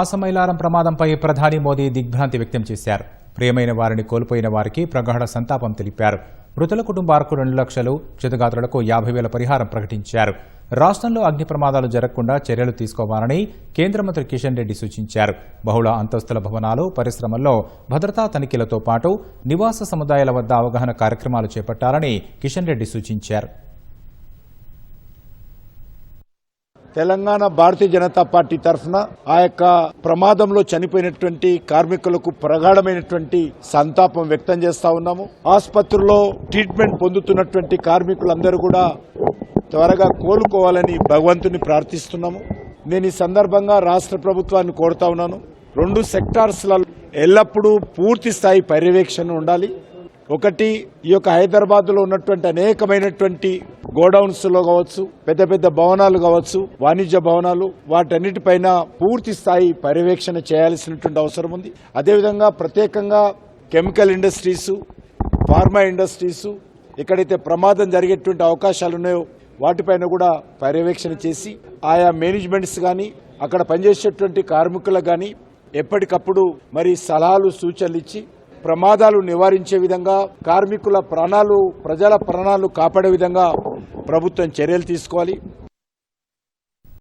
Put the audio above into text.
ఆసమైలారం ప్రమాదంపై ప్రధాని మోదీ దిగ్భ్రాంతి వ్యక్తం చేశారు. ప్రియమైన వారిని కోల్పోయిన వారికి ప్రగాఢ సంతాపం తెలిపారు. మృతుల కుటుంబాలకు రెండు లక్షలు క్షతగాత్రులకు యాభై వేల పరిహారం ప్రకటించారు. రాష్ట్రంలో అగ్ని ప్రమాదాలు జరగకుండా చర్యలు తీసుకోవాలని కేంద్ర మంత్రి కిషన్ రెడ్డి సూచించారు. బహుళ అంతస్తుల భవనాలు పరిశ్రమల్లో భద్రతా తనిఖీలతో పాటు నివాస సముదాయాల వద్ద అవగాహన కార్యక్రమాలు చేపట్టాలని కిషన్ రెడ్డి సూచించారు. తెలంగాణ భారతీయ జనతా పార్టీ తరఫున ఆ యొక్క ప్రమాదంలో చనిపోయినటువంటి కార్మికులకు ప్రగాఢమైనటువంటి సంతాపం వ్యక్తం చేస్తా ఉన్నాము. ఆసుపత్రిలో ట్రీట్మెంట్ పొందుతున్నటువంటి కార్మికులందరూ కూడా త్వరగా కోలుకోవాలని భగవంతుని ప్రార్థిస్తున్నాము. నేను ఈ సందర్భంగా రాష్ట్ర ప్రభుత్వాన్ని కోరుతా ఉన్నాను. రెండు సెక్టార్స్లలో ఎల్లప్పుడూ పూర్తి స్థాయి పర్యవేక్షణ ఉండాలి. ఒకటి ఈ యొక్క హైదరాబాద్లో ఉన్నటువంటి అనేకమైనటువంటి గోడౌన్స్లో కావచ్చు పెద్ద పెద్ద భవనాలు కావచ్చు వాణిజ్య భవనాలు వాటన్నిటిపైన పూర్తి స్థాయి పర్యవేక్షణ చేయాల్సినటువంటి అవసరం ఉంది. అదేవిధంగా ప్రత్యేకంగా కెమికల్ ఇండస్ట్రీస్ ఫార్మా ఇండస్ట్రీస్ ఎక్కడైతే ప్రమాదం జరిగేటువంటి అవకాశాలు ఉన్నాయో వాటిపైన కూడా పర్యవేక్షణ చేసి ఆయా మేనేజ్మెంట్స్ కానీ అక్కడ పనిచేసేటువంటి కార్మికులకు కానీ ఎప్పటికప్పుడు మరి సలహాలు సూచనలు ఇచ్చి ప్రమాదాలు నివారించే విధంగా కార్మికుల ప్రాణాలు ప్రజల ప్రాణాలు కాపాడే విధంగా ప్రభుత్వం చర్యలు తీసుకోవాలి.